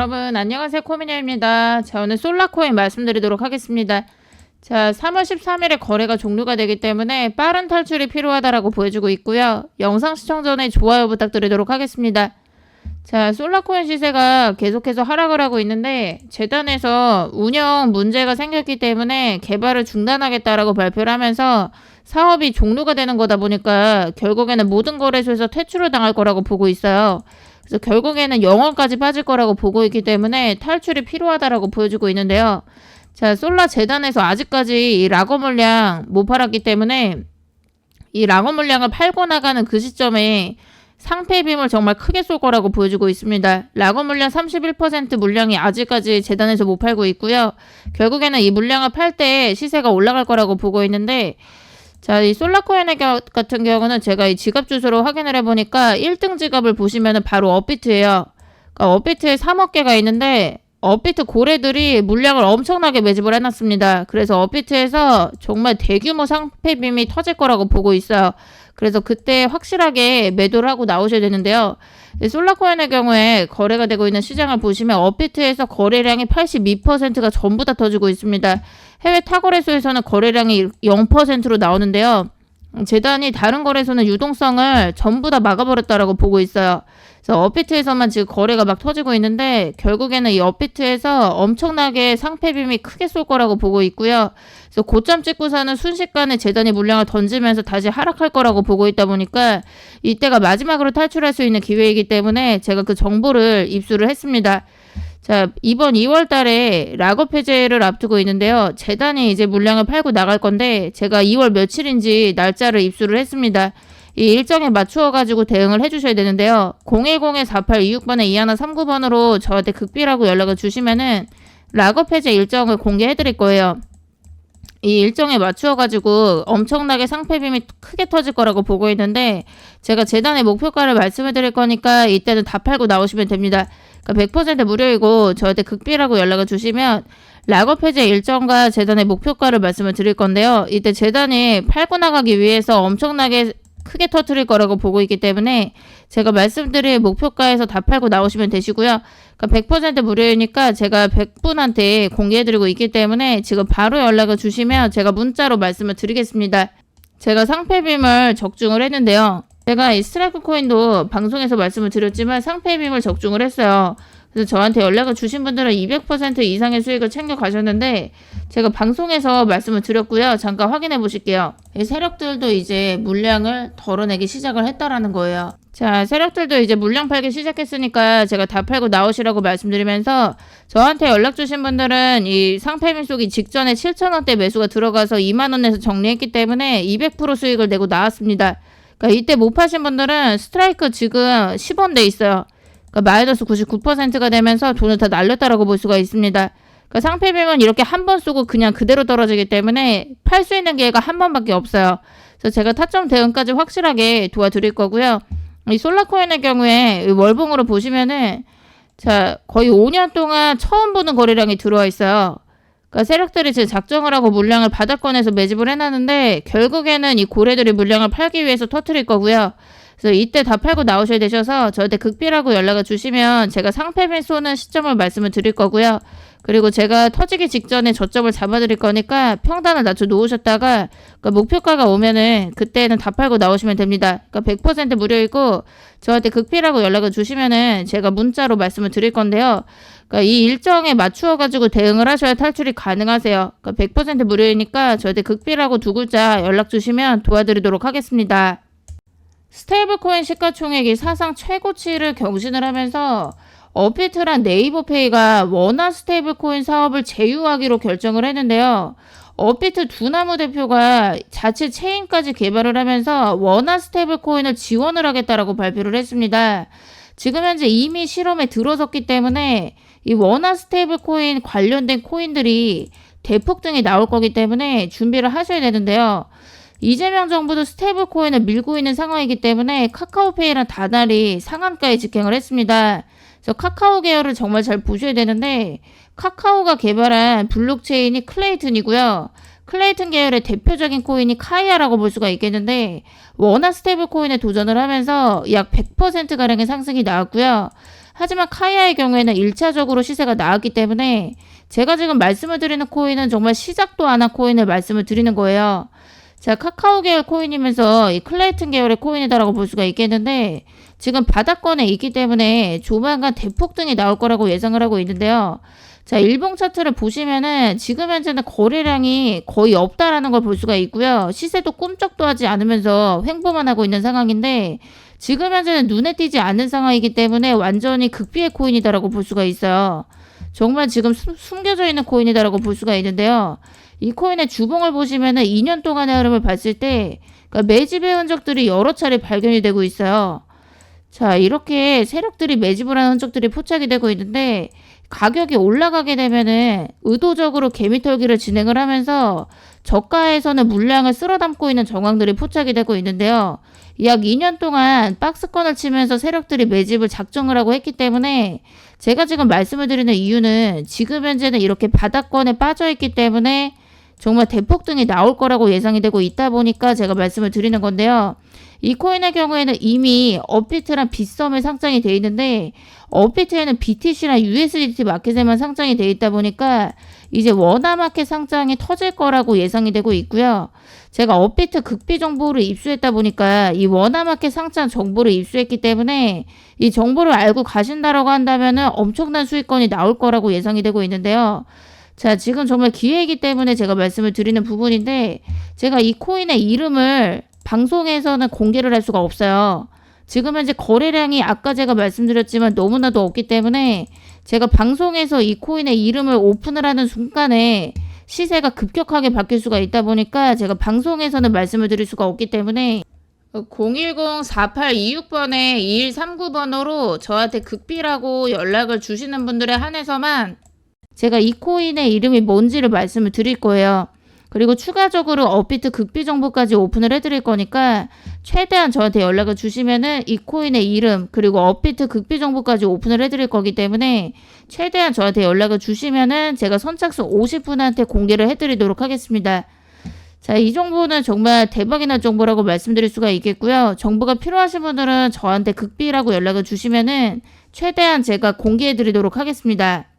여러분 안녕하세요 코미니아입니다. 자 오늘 솔라코인 말씀드리도록 하겠습니다. 자 3월 13일에 거래가 종료가 되기 때문에 빠른 탈출이 필요하다라고 보여주고 있고요. 영상 시청 전에 좋아요 부탁드리도록 하겠습니다. 자 솔라코인 시세가 계속해서 하락을 하고 있는데 재단에서 운영 문제가 생겼기 때문에 개발을 중단하겠다라고 발표를 하면서 사업이 종료가 되는 거다 보니까 결국에는 모든 거래소에서 퇴출을 당할 거라고 보고 있어요. 그래서 결국에는 영원까지 빠질 거라고 보고 있기 때문에 탈출이 필요하다라고 보여주고 있는데요. 자, 솔라 재단에서 아직까지 이 락어 물량 못 팔았기 때문에 이 락어 물량을 팔고 나가는 그 시점에 상패 빔을 정말 크게 쏠 거라고 보여주고 있습니다. 락어 물량 31% 물량이 아직까지 재단에서 못 팔고 있고요. 결국에는 이 물량을 팔 때 시세가 올라갈 거라고 보고 있는데 자, 이 솔라코인의 겨- 같은 경우는 제가 이 지갑 주소로 확인을 해보니까 1등 지갑을 보시면은 바로 업비트예요. 그러니까 업비트에 3억 개가 있는데 업비트 고래들이 물량을 엄청나게 매집을 해놨습니다. 그래서 업비트에서 정말 대규모 상패빔이 터질 거라고 보고 있어요. 그래서 그때 확실하게 매도를 하고 나오셔야 되는데요. 이 솔라코인의 경우에 거래가 되고 있는 시장을 보시면 업비트에서 거래량이 82%가 전부 다 터지고 있습니다. 해외 타 거래소에서는 거래량이 0%로 나오는데요. 재단이 다른 거래소는 유동성을 전부 다 막아버렸다라고 보고 있어요. 그래서 업비트에서만 지금 거래가 막 터지고 있는데 결국에는 이 업비트에서 엄청나게 상패빔이 크게 쏠 거라고 보고 있고요. 그래서 고점 찍고서는 순식간에 재단이 물량을 던지면서 다시 하락할 거라고 보고 있다 보니까 이때가 마지막으로 탈출할 수 있는 기회이기 때문에 제가 그 정보를 입수를 했습니다. 자, 이번 2월 달에 락업 해제를 앞두고 있는데요. 재단이 이제 물량을 팔고 나갈 건데 제가 2월 며칠인지 날짜를 입수를 했습니다. 이 일정에 맞추어 가지고 대응을 해주셔야 되는데요. 010-4826번에 2139번으로 저한테 극비라고 연락을 주시면은 락업 해제 일정을 공개해 드릴 거예요. 이 일정에 맞추어 가지고 엄청나게 상패빔이 크게 터질 거라고 보고 있는데 제가 재단의 목표가를 말씀해 드릴 거니까 이때는 다 팔고 나오시면 됩니다. 그러니까 100% 무료이고 저한테 극비라고 연락을 주시면 락업 해제 일정과 재단의 목표가를 말씀을 드릴 건데요. 이때 재단이 팔고 나가기 위해서 엄청나게 크게 터트릴 거라고 보고 있기 때문에 제가 말씀드릴 목표가에서 다 팔고 나오시면 되시고요. 그러니까 100% 무료이니까 제가 100분한테 공개해드리고 있기 때문에 지금 바로 연락을 주시면 제가 문자로 말씀을 드리겠습니다. 제가 상패빔을 적중을 했는데요. 제가 이 스트라이크 코인도 방송에서 말씀을 드렸지만 상패 빔을 적중을 했어요. 그래서 저한테 연락을 주신 분들은 200% 이상의 수익을 챙겨 가셨는데 제가 방송에서 말씀을 드렸고요. 잠깐 확인해 보실게요. 이 세력들도 이제 물량을 덜어내기 시작을 했다라는 거예요. 자, 세력들도 이제 물량 팔기 시작했으니까 제가 다 팔고 나오시라고 말씀드리면서 저한테 연락 주신 분들은 이 상패민 속이 직전에 7,000원대 매수가 들어가서 2만원에서 정리했기 때문에 200% 수익을 내고 나왔습니다. 그러니까 이때 못 파신 분들은 스트라이크 지금 10원 돼 있어요. 그러니까 마이너스 99%가 되면서 돈을 다 날렸다라고 볼 수가 있습니다. 그러니까 상패빔은 이렇게 한 번 쏘고 그냥 그대로 떨어지기 때문에 팔 수 있는 기회가 한 번밖에 없어요. 그래서 제가 타점 대응까지 확실하게 도와드릴 거고요. 이 솔라코인의 경우에 이 월봉으로 보시면은 자 거의 5년 동안 처음 보는 거래량이 들어와 있어요. 그러니까 세력들이 지금 작정을 하고 물량을 바닥권에서 매집을 해놨는데 결국에는 이 고래들이 물량을 팔기 위해서 터트릴 거고요. 그래서 이때 다 팔고 나오셔야 되셔서 저한테 극비라고 연락을 주시면 제가 상패빈 쏘는 시점을 말씀을 드릴 거고요. 그리고 제가 터지기 직전에 저점을 잡아드릴 거니까 평단을 낮춰 놓으셨다가 그 목표가가 오면은 그때는 다 팔고 나오시면 됩니다. 그러니까 100% 무료이고 저한테 극비라고 연락을 주시면은 제가 문자로 말씀을 드릴 건데요. 그러니까 이 일정에 맞추어 가지고 대응을 하셔야 탈출이 가능하세요. 그러니까 100% 무료이니까 저한테 극비라고 두 글자 연락 주시면 도와드리도록 하겠습니다. 스테이블코인 시가총액이 사상 최고치를 경신을 하면서 어피트랑 네이버페이가 원화 스테이블코인 사업을 제휴하기로 결정을 했는데요. 어피트 두나무 대표가 자체 체인까지 개발을 하면서 원화 스테이블코인을 지원을 하겠다라고 발표를 했습니다. 지금 현재 이미 실험에 들어섰기 때문에 이 원화 스테이블코인 관련된 코인들이 대폭등이 나올 거기 때문에 준비를 하셔야 되는데요. 이재명 정부도 스테이블 코인을 밀고 있는 상황이기 때문에 카카오페이랑 다달이 상한가에 직행을 했습니다. 그래서 카카오 계열을 정말 잘 보셔야 되는데 카카오가 개발한 블록체인이 클레이튼이고요. 클레이튼 계열의 대표적인 코인이 카이아라고 볼 수가 있겠는데 원화 스테이블 코인에 도전을 하면서 약 100%가량의 상승이 나왔고요. 하지만 카이아의 경우에는 1차적으로 시세가 나왔기 때문에 제가 지금 말씀을 드리는 코인은 정말 시작도 안 한 코인을 말씀을 드리는 거예요. 자, 카카오 계열 코인이면서 이 클레이튼 계열의 코인이다라고 볼 수가 있겠는데 지금 바닥권에 있기 때문에 조만간 대폭등이 나올 거라고 예상을 하고 있는데요. 자, 일봉 차트를 보시면은 지금 현재는 거래량이 거의 없다라는 걸 볼 수가 있고요. 시세도 꿈쩍도 하지 않으면서 횡보만 하고 있는 상황인데 지금 현재는 눈에 띄지 않는 상황이기 때문에 완전히 극비의 코인이다라고 볼 수가 있어요. 정말 지금 숨, 숨겨져 있는 코인이다라고 볼 수가 있는데요. 이 코인의 주봉을 보시면은 2년 동안의 흐름을 봤을 때 그러니까 매집의 흔적들이 여러 차례 발견이 되고 있어요. 자, 이렇게 세력들이 매집을 하는 흔적들이 포착이 되고 있는데 가격이 올라가게 되면은 의도적으로 개미털기를 진행을 하면서 저가에서는 물량을 쓸어 담고 있는 정황들이 포착이 되고 있는데요. 약 2년 동안 박스권을 치면서 세력들이 매집을 작정을 하고 했기 때문에 제가 지금 말씀을 드리는 이유는 지금 현재는 이렇게 바닥권에 빠져 있기 때문에 정말 대폭등이 나올 거라고 예상이 되고 있다 보니까 제가 말씀을 드리는 건데요. 이 코인의 경우에는 이미 업비트랑 빗썸에 상장이 돼 있는데 업비트에는 BTC랑 USDT 마켓에만 상장이 돼 있다 보니까 이제 원화 마켓 상장이 터질 거라고 예상이 되고 있고요. 제가 업비트 극비 정보를 입수했다 보니까 이 원화 마켓 상장 정보를 입수했기 때문에 이 정보를 알고 가신다라고 한다면은 엄청난 수익권이 나올 거라고 예상이 되고 있는데요. 자, 지금 정말 기회이기 때문에 제가 말씀을 드리는 부분인데 제가 이 코인의 이름을 방송에서는 공개를 할 수가 없어요. 지금 현재 거래량이 아까 제가 말씀드렸지만 너무나도 없기 때문에 제가 방송에서 이 코인의 이름을 오픈을 하는 순간에 시세가 급격하게 바뀔 수가 있다 보니까 제가 방송에서는 말씀을 드릴 수가 없기 때문에 010-4826번에 2139번으로 저한테 극비라고 연락을 주시는 분들에 한해서만 제가 이 코인의 이름이 뭔지를 말씀을 드릴 거예요. 그리고 추가적으로 업비트 극비 정보까지 오픈을 해드릴 거니까 최대한 저한테 연락을 주시면은 이 코인의 이름 그리고 업비트 극비 정보까지 오픈을 해드릴 거기 때문에 최대한 저한테 연락을 주시면은 제가 선착순 50분한테 공개를 해드리도록 하겠습니다. 자, 이 정보는 정말 대박이 날 정보라고 말씀드릴 수가 있겠고요. 정보가 필요하신 분들은 저한테 극비라고 연락을 주시면은 최대한 제가 공개해 드리도록 하겠습니다.